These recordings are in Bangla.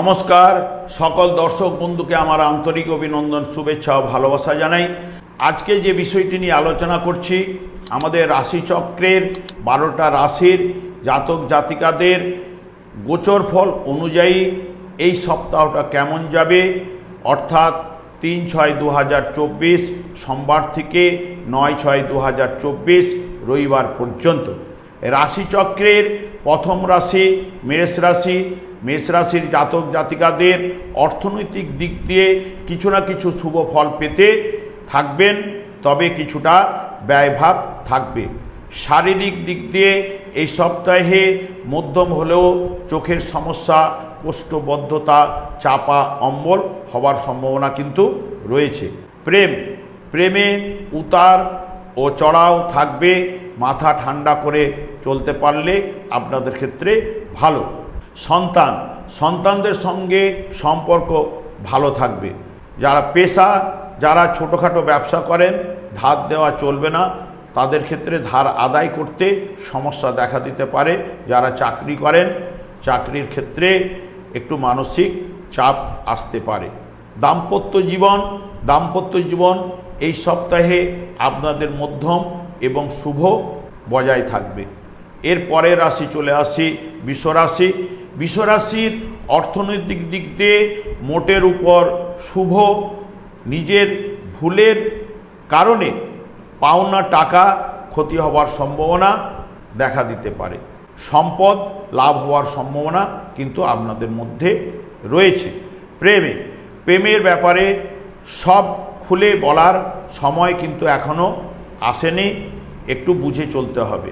নমস্কার। সকল দর্শক বন্ধুকে আমার আন্তরিক অভিনন্দন, শুভেচ্ছা ও ভালোবাসা জানাই। আজকে যে বিষয়টি নিয়ে আলোচনা করছি, আমাদের রাশিচক্রের বারোটা রাশির জাতক জাতিকাদের গোচর ফল অনুযায়ী এই সপ্তাহটা কেমন যাবে? অর্থাৎ তিন ছয় দু সোমবার থেকে নয় ছয় দু রবিবার পর্যন্ত। রাশিচক্রের প্রথম রাশি, মেষ রাশি মেষ রাশির জাতক জাতিকাদের অর্থনৈতিক দিক দিয়ে কিছু না কিছু শুভ ফল পেতে থাকবেন, তবে কিছুটা ব্যয়ভাব থাকবে। শারীরিক দিক দিয়ে এই সপ্তাহে মধ্যম হলেও চোখের সমস্যা, কোষ্ঠবদ্ধতা, চাপা, অম্বল হওয়ার সম্ভাবনা কিন্তু রয়েছে। প্রেম, প্রেমে উতার ও চড়াও থাকবে, মাথা ঠান্ডা করে চলতে পারলে আপনাদের ক্ষেত্রে ভালো। সন্তান, সন্তানদের সঙ্গে সম্পর্ক ভালো থাকবে। যারা পেশা, যারা ছোটোখাটো ব্যবসা করেন, ধার দেওয়া চলবে না। তাদের ক্ষেত্রে ধার আদায় করতে সমস্যা দেখা দিতে পারে। যারা চাকরি করেন, চাকরির ক্ষেত্রে একটু মানসিক চাপ আসতে পারে। দাম্পত্য জীবন দাম্পত্য জীবন এই সপ্তাহে আপনাদের মধ্যম এবং শুভ বজায় থাকবে। এর পরের রাশি চলে আসি, বিশ্বরাশি। বিশ্বরাশির অর্থনৈতিক দিক দিয়ে মোটের উপর শুভ, নিজের ভুলের কারণে পাওনা টাকা ক্ষতি হওয়ার সম্ভাবনা দেখা দিতে পারে। সম্পদ লাভ হওয়ার সম্ভাবনা কিন্তু আপনাদের মধ্যে রয়েছে। প্রেমে, প্রেমের ব্যাপারে সব খুলে বলার সময় কিন্তু এখনও আসেনি, একটু বুঝে চলতে হবে।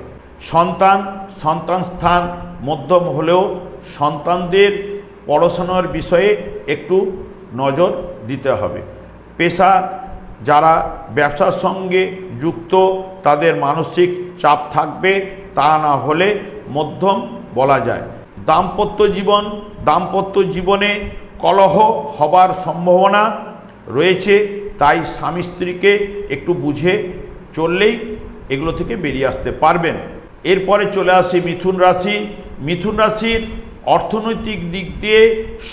সন্তান সন্তান স্থান মধ্যম হলেও সন্তানদের পড়াশোনার বিষয়ে একটু নজর দিতে হবে। পেশা, যারা ব্যবসার সঙ্গে যুক্ত, তাদের মানসিক চাপ থাকবে, তা না হলে মধ্যম বলা যায়। দাম্পত্য জীবন, দাম্পত্য জীবনে কলহ হবার সম্ভাবনা রয়েছে, তাই স্বামী স্ত্রীকে একটু বুঝে চললেই এগুলো থেকে বেরিয়ে আসতে পারবেন। এরপরে চলে আসি মিথুন রাশি। মিথুন রাশির অর্থনৈতিক দিক দিয়ে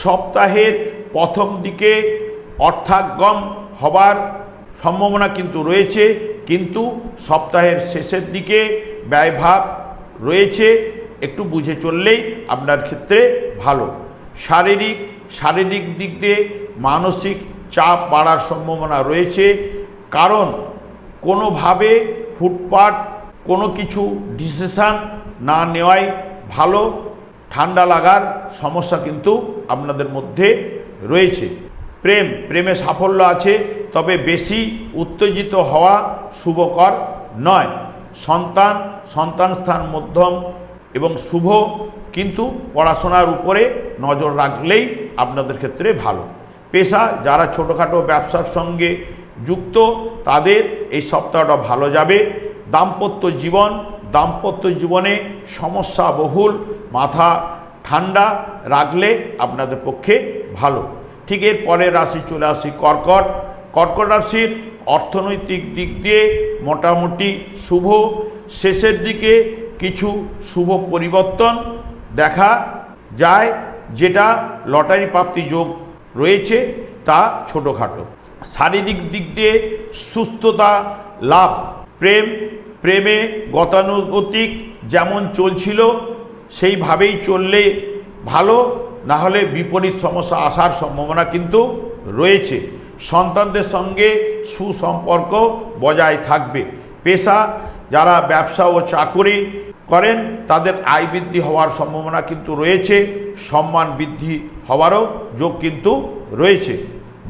সপ্তাহের প্রথম দিকে অর্থাগম হবার সম্ভাবনা কিন্তু রয়েছে, কিন্তু সপ্তাহের শেষের দিকে ব্যয়ভাব রয়েছে। একটু বুঝে চললেই আপনার ক্ষেত্রে ভালো। শারীরিক শারীরিক দিক দিয়ে মানসিক চাপ বাড়ার সম্ভাবনা রয়েছে, কারণ কোনোভাবে ফুটপাট কোনো কিছু ডিসিশান না নেওয়াই ভালো। ঠান্ডা লাগার সমস্যা কিন্তু আপনাদের মধ্যে রয়েছে। প্রেম, প্রেমে সাফল্য আছে, তবে বেশি উত্তেজিত হওয়া শুভকর নয়। সন্তান সন্তান স্থান মধ্যম এবং শুভ কিন্তু পড়াশোনার উপরে নজর রাখলেই আপনাদের ক্ষেত্রে ভালো। পেশা, যারা ছোটোখাটো ব্যবসার সঙ্গে যুক্ত, তাদের এই সপ্তাহটা ভালো যাবে। দাম্পত্য জীবন দাম্পত্য জীবনে সমস্যা বহুল, মাথা ঠান্ডা রাখলে আপনাদের পক্ষে ভালো। ঠিক এর পরের রাশি চলে আসি কর্কট। কর্কট রাশির অর্থনৈতিক দিক দিয়ে মোটামুটি শুভ। শেষের দিকে কিছু শুভ পরিবর্তন দেখা যায়, যেটা লটারি প্রাপ্তি যোগ রয়েছে, তা ছোটোখাটো। শারীরিক দিক দিয়ে সুস্থতা, লাভ, প্রেম প্রেমে গতানুগতিক যেমন চলছিল, সেইভাবেই চললে ভালো না হলে বিপরীত সমস্যা আসার সম্ভাবনা কিন্তু রয়েছে। সন্তানদের সঙ্গে সুসম্পর্ক বজায় থাকবে। পেশা, যারা ব্যবসা ও চাকরি করেন, তাদের আয় বৃদ্ধি হওয়ার সম্ভাবনা কিন্তু রয়েছে, সম্মান বৃদ্ধি হওয়ারও যোগ কিন্তু রয়েছে।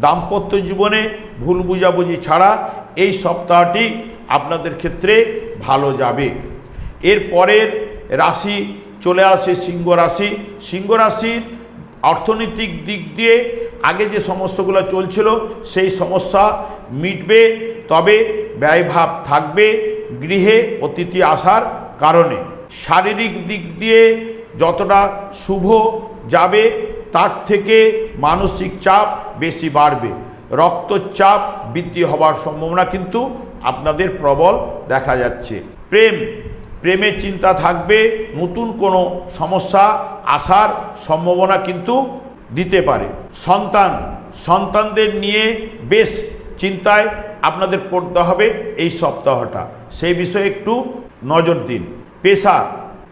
দাম্পত্য জীবনে ভুল বুঝাবুঝি ছাড়া এই সপ্তাহটি আপনাদের ক্ষেত্রে ভালো যাবে। এর পরের রাশি চলে আসে সিংহ রাশি। সিংহ রাশির অর্থনৈতিক দিক দিয়ে আগে যে সমস্যাগুলো চলছিল, সেই সমস্যা মিটবে, তবে ব্যয়ভাব থাকবে গৃহে অতিথি আসার কারণে। শারীরিক দিক দিয়ে যতটা শুভ যাবে, তার থেকে মানসিক চাপ বেশি বাড়বে। রক্তচাপ বৃদ্ধি হওয়ার সম্ভাবনা কিন্তু আপনাদের প্রবল দেখা যাচ্ছে। প্রেম প্রেমের চিন্তা থাকবে, নতুন কোনো সমস্যা আসার সম্ভাবনা কিন্তু দিতে পারে। সন্তান, সন্তানদের নিয়ে বেশ চিন্তায় আপনাদের পড়তে হবে এই সপ্তাহটা। সেই বিষয়ে একটু নজর দিন। পেশা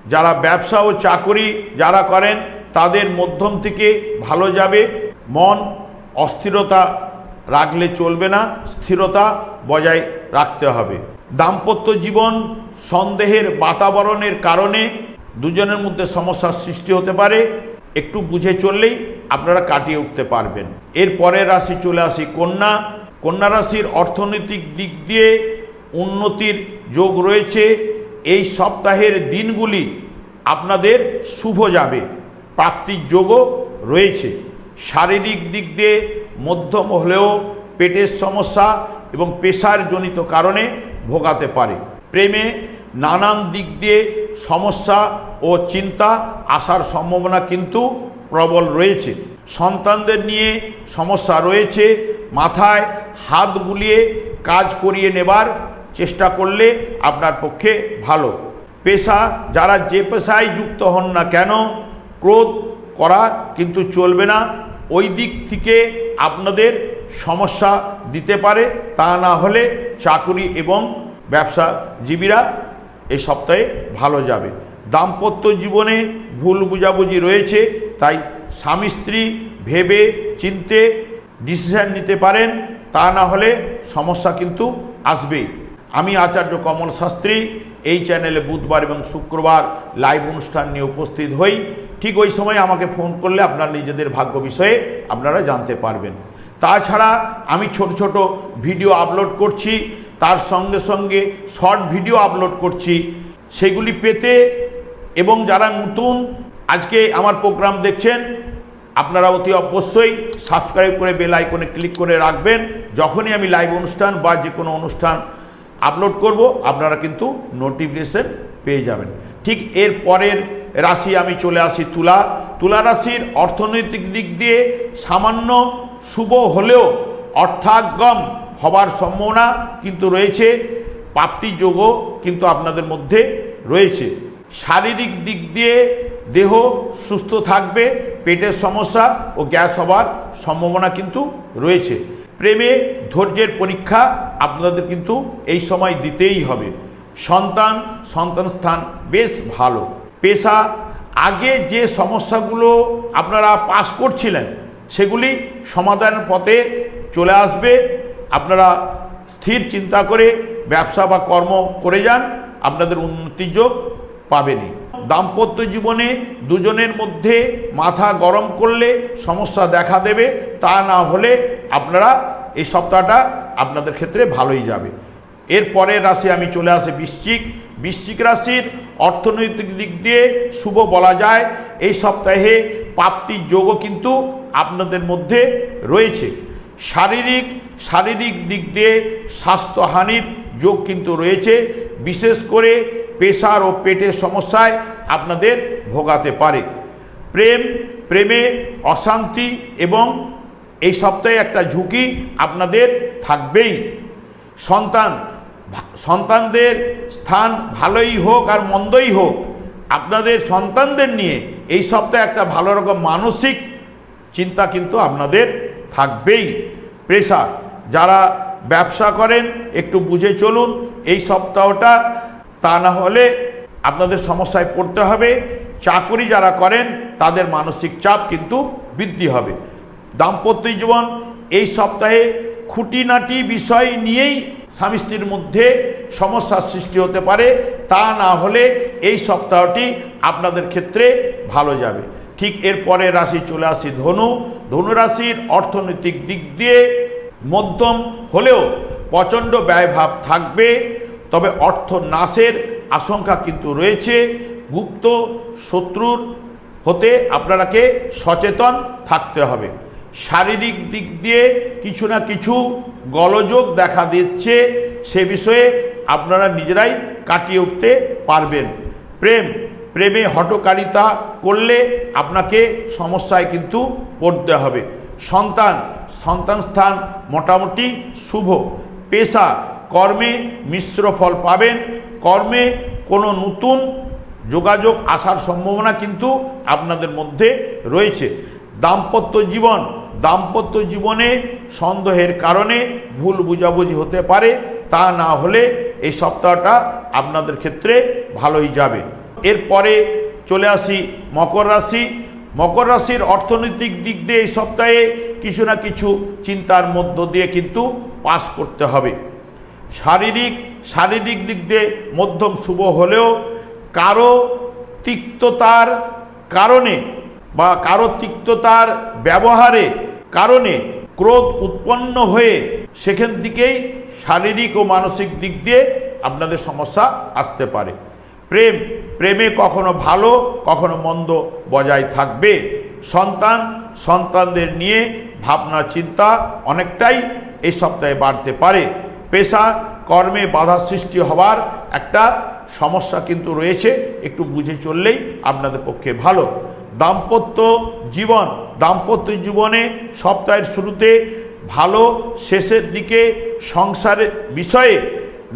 যারা ব্যবসা ও চাকরি যারা করেন, তাদের মধ্যম থেকে ভালো যাবে। মন, অস্থিরতা রাখলে চলবে না, স্থিরতা বজায় রাখতে হবে। দাম্পত্য জীবন সন্দেহের বাতাবরণের কারণে দুজনের মধ্যে সমস্যার সৃষ্টি হতে পারে। একটু বুঝে চললেই আপনারা কাটিয়ে উঠতে পারবেন। এর পরের রাশি চলে আসি কন্যা। কন্যা রাশির অর্থনৈতিক দিক দিয়ে উন্নতির যোগ রয়েছে। এই সপ্তাহের দিনগুলি আপনাদের শুভ যাবে। প্রাপ্তির যোগও রয়েছে। শারীরিক দিক দিয়ে মধ্যম হলেও পেটের সমস্যা এবং প্রেশার জনিত কারণে ভোগাতে পারে। প্রেমে নানান দিক দিয়ে সমস্যা ও চিন্তা আসার সম্ভাবনা কিন্তু প্রবল রয়েছে। সন্তানদের নিয়ে সমস্যা রয়েছে, মাথায় হাত বুলিয়ে কাজ করিয়ে নেবার চেষ্টা করলে আপনার পক্ষে ভালো। পেশা যারা যে পেশায় যুক্ত হন না কেন, ক্রোধ করা কিন্তু চলবে না। ওই দিক থেকে আপনাদের সমস্যা দিতে পারে, তা না হলে চাকুরি এবং ব্যবসাজীবীরা এই সপ্তাহে ভালো যাবে। দাম্পত্য জীবনে ভুল বুঝাবুঝি রয়েছে, তাই স্বামী স্ত্রী ভেবে চিনতে ডিসিশন নিতে পারেন, তা না হলে সমস্যা কিন্তু আসবেই। আমি আচার্য কমল শাস্ত্রী এই চ্যানেলে বুধবার এবং শুক্রবার লাইভ অনুষ্ঠান নিয়ে উপস্থিত হই। ঠিক ওই সময় আমাকে ফোন করলে আপনার নিজেদের ভাগ্য বিষয়ে আপনারা জানতে পারবেন। তাছাড়া আমি ছোট ছোট ভিডিও আপলোড করছি, তার সঙ্গে সঙ্গে শর্ট ভিডিও আপলোড করছি। সেগুলি পেতে এবং যারা নতুন, আজকে আমার প্রোগ্রাম দেখছেন, আপনারা অতি অবশ্যই সাবস্ক্রাইব করে বেল আইকনে ক্লিক করে রাখবেন। যখনই আমি লাইভ অনুষ্ঠান বা যে কোনো অনুষ্ঠান আপলোড করব, আপনারা কিন্তু নোটিফিকেশন পেয়ে যাবেন। ঠিক এর পরের রাশি আমি চলে আসি তুলা। তুলা রাশির অর্থনৈতিক দিক দিয়ে সামান্য শুভ হলেও অর্থাগম হবার সম্ভাবনা কিন্তু রয়েছে, প্রাপ্তি যোগও কিন্তু আপনাদের মধ্যে রয়েছে। শারীরিক দিক দিয়ে দেহ সুস্থ থাকবে, পেটের সমস্যা ও গ্যাস হবার সম্ভাবনা কিন্তু রয়েছে। প্রেমে ধৈর্যের পরীক্ষা আপনাদের কিন্তু এই সময় দিতেই হবে। সন্তান সন্তান স্থান বেশ ভালো। পেশা, আগে যে সমস্যাগুলো আপনারা পাস করছিলেন, সেগুলি সমাধানের পথে চলে আসবে। আপনারা স্থির চিন্তা করে ব্যবসা বা কর্ম করে যান, আপনাদের উন্নতির যোগ পাবেনই। দাম্পত্য জীবনে দুজনের মধ্যে মাথা গরম করলে সমস্যা দেখা দেবে, তা না হলে আপনারা এই সপ্তাহটা আপনাদের ক্ষেত্রে ভালোই যাবে। এর পরের রাশি আমি চলে আসি বৃশ্চিক। বৃশ্চিক রাশির অর্থনৈতিক দিক দিয়ে শুভ বলা যায়। এই সপ্তাহে প্রাপ্তির যোগও কিন্তু আপনাদের মধ্যে রয়েছে। শারীরিক শারীরিক দিক দিয়ে স্বাস্থ্যহানির যোগ কিন্তু রয়েছে। বিশেষ করে প্রেশার ও পেটের সমস্যায় আপনাদের ভোগাতে পারে। প্রেম, প্রেমে অশান্তি এবং এই সপ্তাহে একটা ঝুঁকি আপনাদের থাকবেই। সন্তান, সন্তানদের স্থান ভালোই হোক আর মন্দই হোক, আপনাদের সন্তানদের নিয়ে এই সপ্তাহে একটা ভালো রকম মানসিক চিন্তা কিন্তু আপনাদের থাকবেই। প্রেশার, যারা ব্যবসা করেন, একটু বুঝে চলুন, এই সপ্তাহটা তা না হলে আপনাদের সমস্যায় পড়তে হবে। চাকরি যারা করেন, তাদের মানসিক চাপ কিন্তু বৃদ্ধি হবে। দাম্পত্য জীবন এই সপ্তাহে খুঁটিনাটি বিষয় নিয়েই স্বামী স্ত্রীর মধ্যে সমস্যার সৃষ্টি হতে পারে। তা না হলে এই সপ্তাহটি আপনাদের ক্ষেত্রে ভালো যাবে। ঠিক এরপরে রাশি চলে আসি ধনু। ধনু রাশির অর্থনৈতিক দিক দিয়ে মধ্যম হলেও প্রচণ্ড ব্যয়ভাব থাকবে। তবে অর্থ নাশের আশঙ্কা কিন্তু রয়েছে। গুপ্ত শত্রুর হতে আপনারাকে সচেতন থাকতে হবে। শারীরিক দিক দিয়ে কিছু না কিছু গলযোগ দেখা দিচ্ছে, সে বিষয়ে আপনারা নিজেরাই কাটিয়ে উঠতে পারবেন। প্রেম, প্রেমে হটকারিতা করলে আপনাকে সমস্যায় কিন্তু পড়তে হবে। সন্তান সন্তান স্থান মোটামুটি শুভ। পেশা, কর্মে মিশ্র ফল পাবেন। কর্মে কোনো নতুন যোগাযোগ আসার সম্ভাবনা কিন্তু আপনাদের মধ্যে রয়েছে। দাম্পত্য জীবন দাম্পত্য জীবনে সন্দেহের কারণে ভুল বুঝাবুঝি হতে পারে, তা না হলে এই সপ্তাহটা আপনাদের ক্ষেত্রে ভালোই যাবে। এরপরে চলে আসি মকর রাশি। মকর রাশির অর্থনৈতিক দিক দিয়ে এই সপ্তাহে কিছু না কিছু চিন্তার মধ্য দিয়ে কিন্তু পাস করতে হবে। শারীরিক শারীরিক দিক দিয়ে মধ্যম শুভ হলেও কারও তিক্ততার কারণে বা কারও তিক্ততার ব্যবহারে কারণে ক্রোধ উৎপন্ন হয়ে সেখান থেকেই শারীরিক ও মানসিক দিক দিয়ে আপনাদের সমস্যা আসতে পারে। প্রেম, প্রেমে কখনো ভালো, কখনো মন্দ বজায় থাকবে। সন্তান, সন্তানদের নিয়ে ভাবনা, চিন্তা অনেকটাই এই সপ্তাহে বাড়তে পারে। পেশা, কর্মে বাধা সৃষ্টি হওয়ার একটা সমস্যা কিন্তু রয়েছে। একটু বুঝে চললেই আপনাদের পক্ষে ভালো। দাম্পত্য জীবন দাম্পত্য জীবনে সপ্তাহের শুরুতে ভালো, শেষের দিকে সংসারের বিষয়ে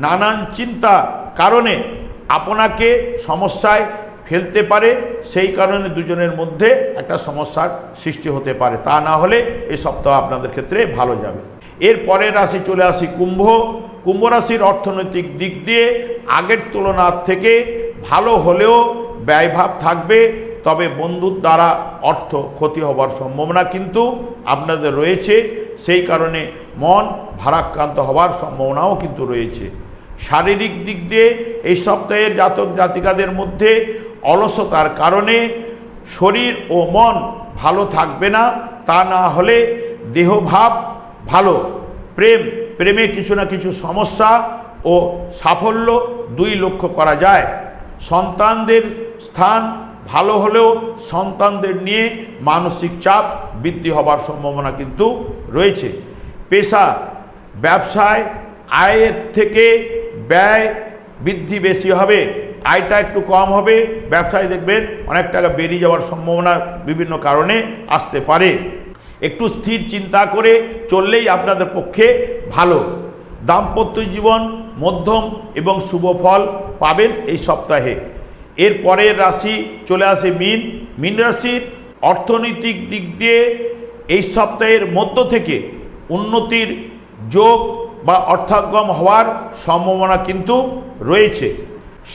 নানান চিন্তা কারণে আপনাকে সমস্যায় ফেলতে পারে। সেই কারণে দুজনের মধ্যে একটা সমস্যার সৃষ্টি হতে পারে। তা না হলে এই সপ্তাহ আপনাদের ক্ষেত্রে ভালো যাবে। এর পরের রাশি চলে আসি কুম্ভ। কুম্ভ রাশির অর্থনৈতিক দিক দিয়ে আগের তুলনার থেকে ভালো হলেও ব্যয়ভাব থাকবে। তবে বন্ধুর দ্বারা অর্থ ক্ষতি হবার সম্ভাবনা কিন্তু আপনাদের রয়েছে। সেই কারণে মন ভারাক্রান্ত হওয়ার সম্ভাবনাও কিন্তু রয়েছে। শারীরিক দিক দিয়ে এই সপ্তাহের জাতক জাতিকাদের মধ্যে অলসতার কারণে শরীর ও মন ভালো থাকবে না। তা না হলে দেহভাব ভালো, প্রেম, প্রেমে কিছু না কিছু সমস্যা ও সাফল্য দুই লক্ষ্য করা যায়। সন্তানদের স্থান ভালো হলেও সন্তানদের নিয়ে মানসিক চাপ বৃদ্ধি হবার সম্ভাবনা কিন্তু রয়েছে। পেশা, ব্যবসায় আয়ের থেকে ব্যয় বৃদ্ধি বেশি হবে, আয়টা একটু কম হবে, ব্যবসায় দেখবেন অনেক টাকা বেরিয়ে যাওয়ার সম্ভাবনা বিভিন্ন কারণে আসতে পারে। একটু স্থির চিন্তা করে চললেই আপনাদের পক্ষে ভালো। দাম্পত্য জীবন মধ্যম এবং শুভ ফল পাবেন এই সপ্তাহে। এর পরের রাশি চলে আসে মিন। মিন রাশির অর্থনৈতিক দিক দিয়ে এই সপ্তাহের মধ্য থেকে উন্নতির যোগ বা অর্থাগম হওয়ার সম্ভাবনা কিন্তু রয়েছে।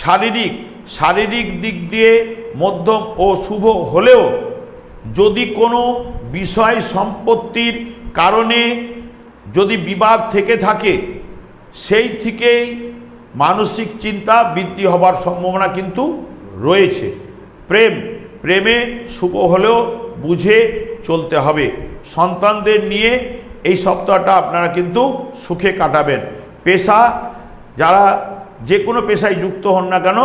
শারীরিক শারীরিক দিক দিয়ে মধ্যম ও শুভ হলেও যদি কোনো বিষয় সম্পত্তির কারণে যদি বিবাদ থেকে থাকে, সেই থেকেই মানসিক চিন্তা বৃদ্ধি হবার সম্ভাবনা কিন্তু রয়েছে। প্রেম, প্রেমে শুভ হলেও বুঝে চলতে হবে। সন্তানদের নিয়ে এই সপ্তাহটা আপনারা কিন্তু সুখে কাটাবেন। পেশা, যারা যে কোনো পেশায় যুক্ত হন না কেন,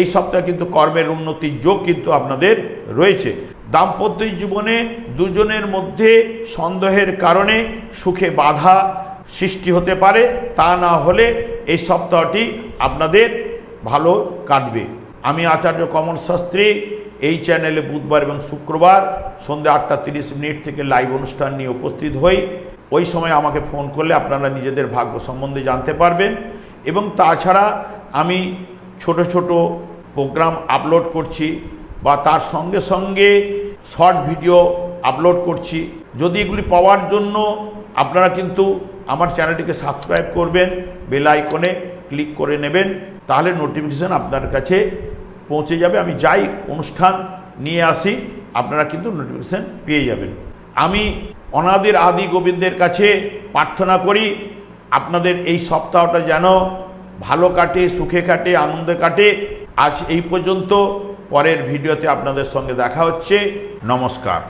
এই সপ্তাহে কিন্তু কর্মের উন্নতির যোগ কিন্তু আপনাদের রয়েছে। দাম্পত্য জীবনে দুজনের মধ্যে সন্দেহের কারণে সুখে বাধা সৃষ্টি হতে পারে। তা না হলে এই সপ্তাহটি আপনাদের ভালো কাটবে। আমি আচার্য কমল শাস্ত্রী, এই চ্যানেলে বুধবার এবং শুক্রবার সন্ধ্যে আটটা তিরিশ মিনিট থেকে লাইভ অনুষ্ঠান নিয়ে উপস্থিত হই। ওই সময় আমাকে ফোন করলে আপনারা নিজেদের ভাগ্য সম্বন্ধে জানতে পারবেন এবং তাছাড়া আমি ছোট ছোট প্রোগ্রাম আপলোড করছি বা তার সঙ্গে সঙ্গে শর্ট ভিডিও আপলোড করছি। যদি এগুলি পাওয়ার জন্য আপনারা কিন্তু আমার চ্যানেলটিকে সাবস্ক্রাইব করবেন বেল আইকনে ক্লিক করে নেবেন, তাহলে নোটিফিকেশান আপনার কাছে পৌঁছে যাবে। আমি যাই অনুষ্ঠান নিয়ে আসি, আপনারা কিন্তু নোটিফিকেশান পেয়ে যাবেন। আমি অনাদের আদি গোবিন্দের কাছে প্রার্থনা করি, আপনাদের এই সপ্তাহটা যেন ভালো কাটে, সুখে কাটে, আনন্দে কাটে। আজ এই পর্যন্ত, পরের ভিডিওতে আপনাদের সঙ্গে দেখা হচ্ছে। নমস্কার।